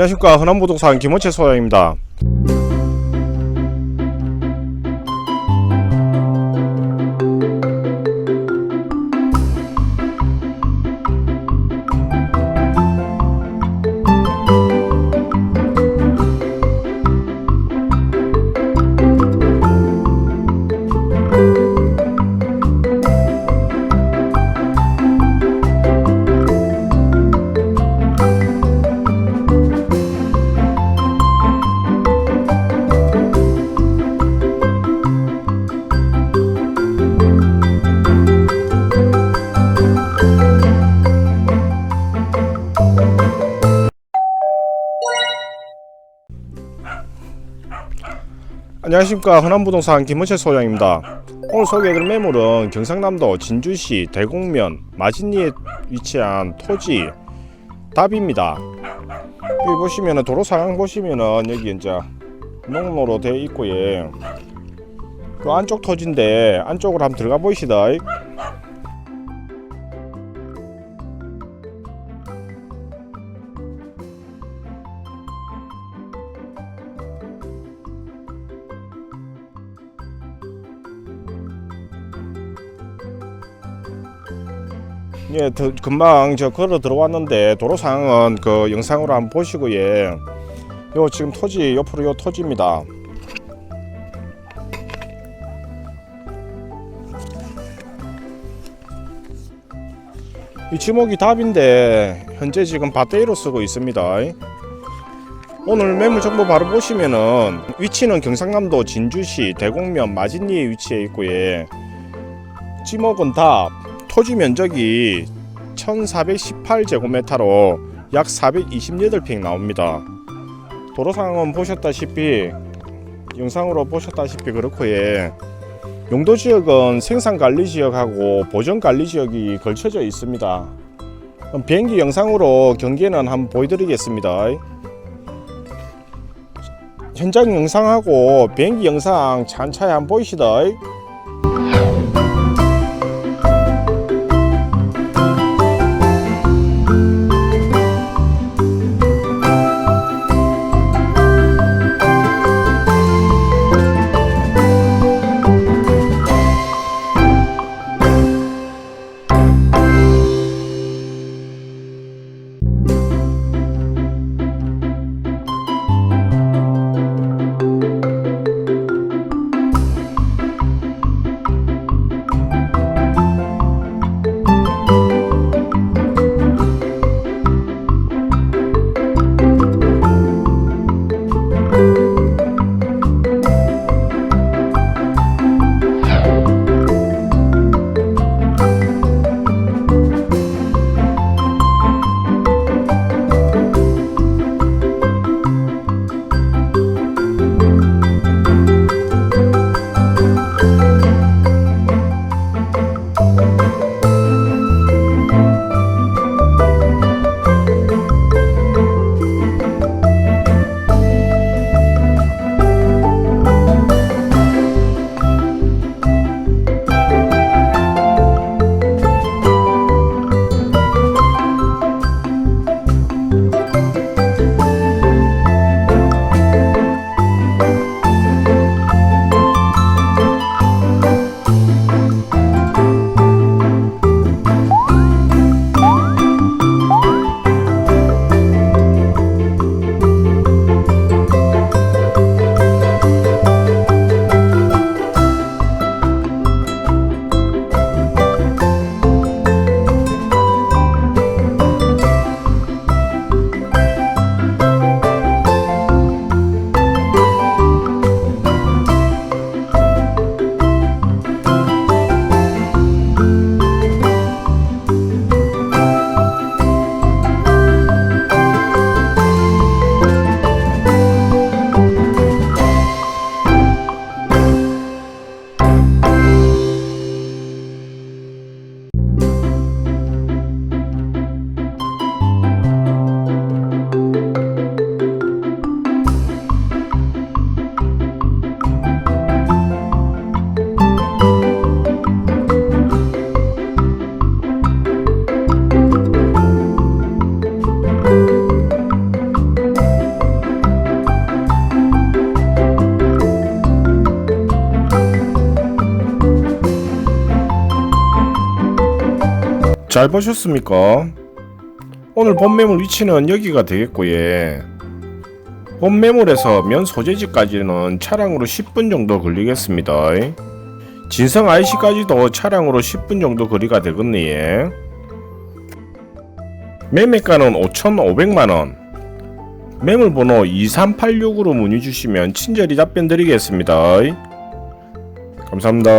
안녕하십니까 흔한부동산 김원채 소장입니다. 안녕하십니까 흔한부동산 김원채 소장입니다. 오늘 소개해드릴 매물은 경상남도 진주시 대곡면 마진리에 위치한 토지 답입니다. 여기 보시면은 도로 상황 보시면은 여기 이제 농로로 되어 있고 예. 그 안쪽 토지인데 안쪽으로 한번 들어가 보시다. 예, 더, 금방 저 걸어 들어왔는데 도로 상황은 그 영상으로 한번 보시고 예. 요 지금 토지 옆으로 요 토지입니다. 이 지목이 답인데 현재 지금 밭대로 쓰고 있습니다. 오늘 매물 정보 바로 보시면은 위치는 경상남도 진주시 대곡면 마진리에 위치해 있고 예. 지목은 답 토지 면적이 1418제곱미터로 약 428평 나옵니다. 도로 상황은 보셨다시피 영상으로 보셨다시피 그렇고 예. 용도 지역은 생산 관리 지역하고 보전 관리 지역이 걸쳐져 있습니다. 비행기 영상으로 경계는 한번 보여드리겠습니다. 현장 영상하고 비행기 영상 찬차에 한번 보이시다. 잘 보셨습니까? 오늘 본 매물 위치는 여기가 되겠고 예. 본 매물에서 면 소재지까지는 차량으로 10분 정도 걸리겠습니다. 진성 IC까지도 차량으로 10분 정도 거리가 되겠네 예. 매매가는 5,500만원. 매물번호 2386으로 문의 주시면 친절히 답변 드리겠습니다. 감사합니다.